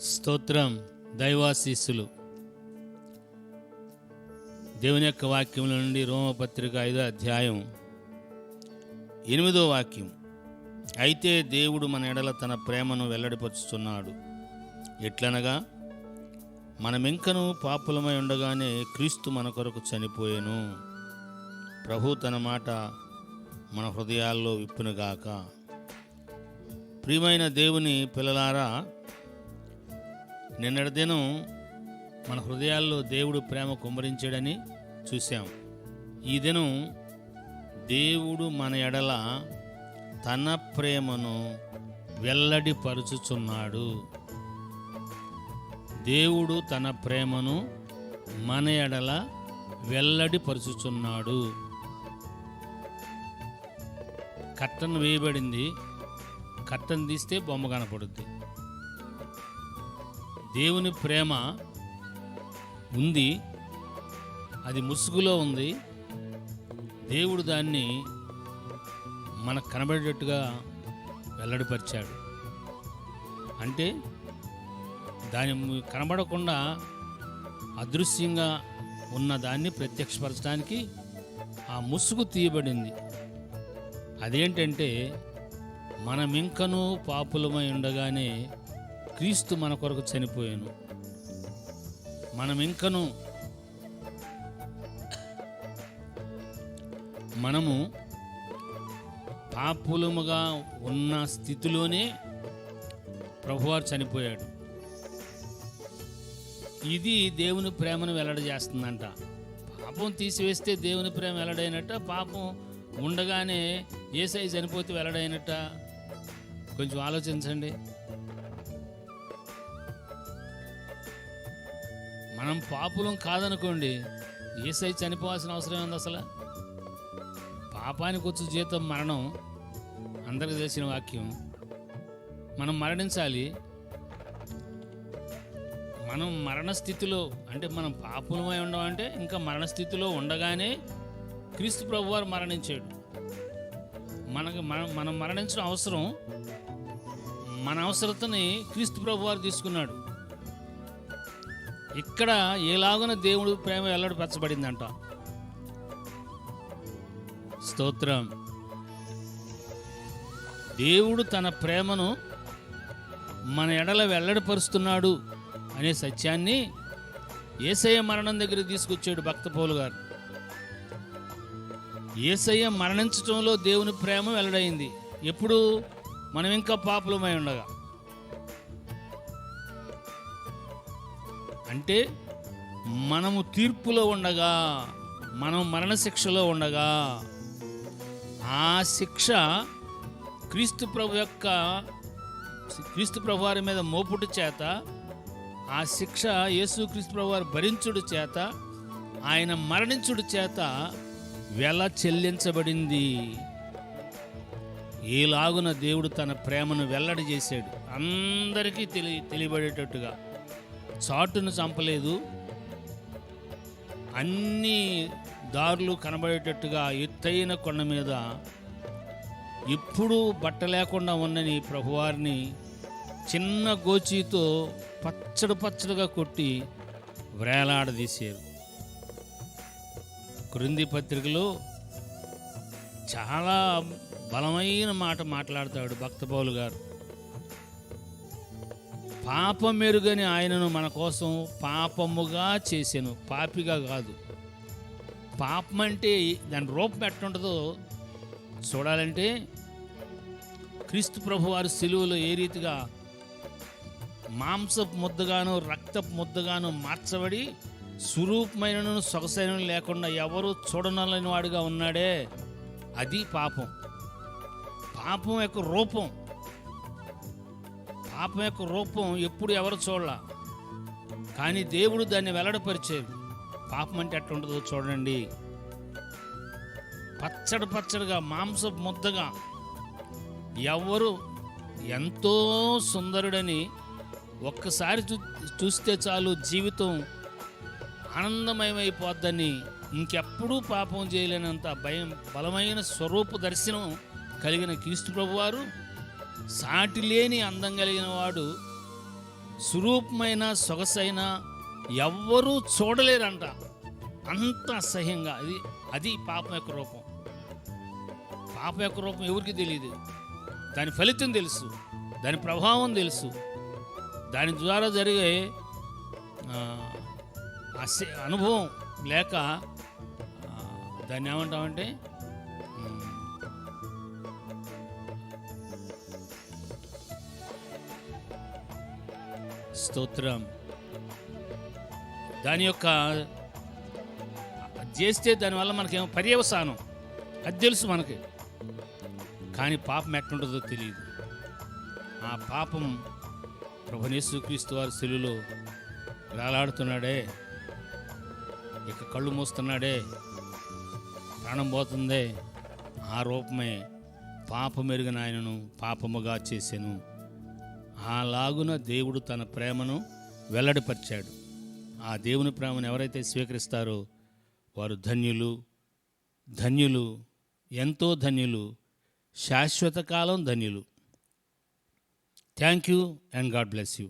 స్తోత్రం దైవాశీస్సులు. దేవుని యొక్క వాక్యముల నుండి రోమపత్రిక ఐదో అధ్యాయం ఎనిమిదో వాక్యం. అయితే దేవుడు మన ఎడల తన ప్రేమను వెల్లడిపరుచుతున్నాడు ఎట్లనగా మనమింకను పాపులమై ఉండగానే క్రీస్తు మన కొరకు చనిపోయాను. ప్రభు తన మాట మన హృదయాల్లో విప్పునుగాక. ప్రియమైన దేవుని పిల్లలారా నిన్నటి దినం మన హృదయాల్లో దేవుడు ప్రేమ కుమ్మరించాడని చూసాం ఈ దినం దేవుడు మన ఎడల తన ప్రేమను వెల్లడిపరుచుచున్నాడు. దేవుడు తన ప్రేమను మన ఎడల వెల్లడిపరుచుచున్నాడు. కట్టన్ వేయబడింది కట్టన్ తీస్తే బొమ్మ కనపడుద్ది. దేవుని ప్రేమ ఉంది అది ముసుగులో ఉంది. దేవుడు దాన్ని మనకు కనబడేటట్టుగా వెల్లడిపరిచాడు. అంటే దాని కనబడకుండా అదృశ్యంగా ఉన్న దాన్ని ప్రత్యక్షపరచడానికి ఆ ముసుగు తీయబడింది. అదేంటంటే మనమింకనూ పాపులమై ఉండగానే క్రీస్తు మన కొరకు చనిపోయాను. మనమింకను మనము పాపులముగా ఉన్న స్థితిలోనే ప్రభువారు చనిపోయాడు. ఇది దేవుని ప్రేమను వెల్లడిచేస్తుందంట పాపం తీసివేస్తే దేవుని ప్రేమ వెల్లడైనట్ట పాపం ఉండగానే ఏసై చనిపోతే వెల్లడైనట్ట? కొంచెం ఆలోచించండి. మనం పాపులం కాదనుకోండి ఏసై చనిపోవాల్సిన అవసరం ఉంది అసలు? పాపానికి వచ్చు జీతం మరణం అందరికి తెలిసిన వాక్యం. మనం మరణించాలి. మనం మరణ స్థితిలో అంటే మనం పాపులమై ఉండమంటే ఇంకా మరణ స్థితిలో ఉండగానే క్రీస్తు ప్రభు వారు మరణించాడు. మనకు మనం మనం మరణించడం అవసరం మన అవసరతని క్రీస్తు ప్రభు వారు తీసుకున్నాడు. ఇక్కడ ఏలాగున దేవుడు ప్రేమ వెల్లడిపరచబడిందంట? స్తోత్రం. దేవుడు తన ప్రేమను మన ఎడల వెల్లడిపరుస్తున్నాడు అనే సత్యాన్ని ఏసయ్య మరణం దగ్గర తీసుకొచ్చాడు భక్తపోలు గారు. ఏసయ్య మరణించటంలో దేవుని ప్రేమ వెల్లడైంది. ఎప్పుడు మనం ఇంకా పాపులమై ఉండగా. అంటే మనము తీర్పులో ఉండగా మనం మరణశిక్షలో ఉండగా ఆ శిక్ష క్రీస్తు ప్రభు యొక్క క్రీస్తు ప్రభు వారి మీద మోపుడు చేత ఆ శిక్ష యేసు క్రీస్తు ప్రభు వారు భరించుడు చేత ఆయన మరణించుడు చేత వెల చెల్లించబడింది. ఏలాగున దేవుడు తన ప్రేమను వెల్లడి చేశాడు. అందరికీ తెలి తెలియబడేటట్టుగా. చాటును చంపలేదు. అన్ని దారులు కనబడేటట్టుగా ఎత్తైన కొండ మీద ఎప్పుడూ బట్ట లేకుండా ఉన్నని ప్రభువారిని చిన్న గోచీతో పచ్చడి పచ్చడిగా కొట్టి వ్రేలాడదీశారు. క్రింది పత్రికలో చాలా బలమైన మాట మాట్లాడతాడు భక్తబౌలు గారు. పాపం మెరుగని ఆయనను మన కోసం పాపముగా చేశాను పాపిగా కాదు. పాపం అంటే దాని రూపం ఎట్టుంటుందో చూడాలంటే క్రీస్తు ప్రభు వారి సెలువులో ఏ రీతిగా మాంసపు ముద్దగాను రక్తపు ముద్దగాను మార్చబడి సురూపమైనను సొగసైన లేకుండా ఎవరు చూడనలేని వాడుగా ఉన్నాడే. అది పాపం. పాపం యొక్క రూపం. పాపం యొక్క రూపం ఎప్పుడు ఎవరు చూడాల. కానీ దేవుడు దాన్ని వెల్లడపరిచేది పాపం అంటే ఎట్లుంటుందో చూడండి. పచ్చడి పచ్చడిగా మాంస ముద్దగా. ఎవరు ఎంతో సుందరుడని ఒక్కసారి చూ చూస్తే చాలు జీవితం ఆనందమయమైపోద్దని ఇంకెప్పుడూ పాపం చేయలేనంత భయం బలమైన స్వరూప దర్శనం కలిగిన క్రీస్తు ప్రభువారు సాటి లేని అందం కలిగిన వాడు సురూపమైన సొగసైన ఎవ్వరూ చూడలేరంట. అంత అసహ్యంగా. అది అది పాపం యొక్క రూపం. పాపం యొక్క రూపం ఎవరికి తెలియదు దాని ఫలితం తెలుసు. దాని ప్రభావం తెలుసు. దాని ద్వారా జరిగే అనుభవం లేక దాన్ని ఏమంటామంటే స్తోత్రం. దాని యొక్క అది చేస్తే దానివల్ల మనకేమో పర్యవసానం. అది తెలుసు మనకి. కానీ పాపం ఎట్లుంటుందో తెలియదు. ఆ పాపం ప్రభునేసు క్రీస్తు వారి శిలులో వేలాడుతున్నాడే. ఇక కళ్ళు మూస్తున్నాడే. ప్రాణం పోతుందే. ఆ రూపమే పాపమెరుగిన ఆయనను పాపముగా చేసెను. అలాగున దేవుడు తన ప్రేమను వెల్లడిపరిచాడు. ఆ దేవుని ప్రేమను ఎవరైతే స్వీకరిస్తారో వారు ధన్యులు ధన్యులు ఎంతో ధన్యులు శాశ్వత కాలం ధన్యులు. Thank you and God bless you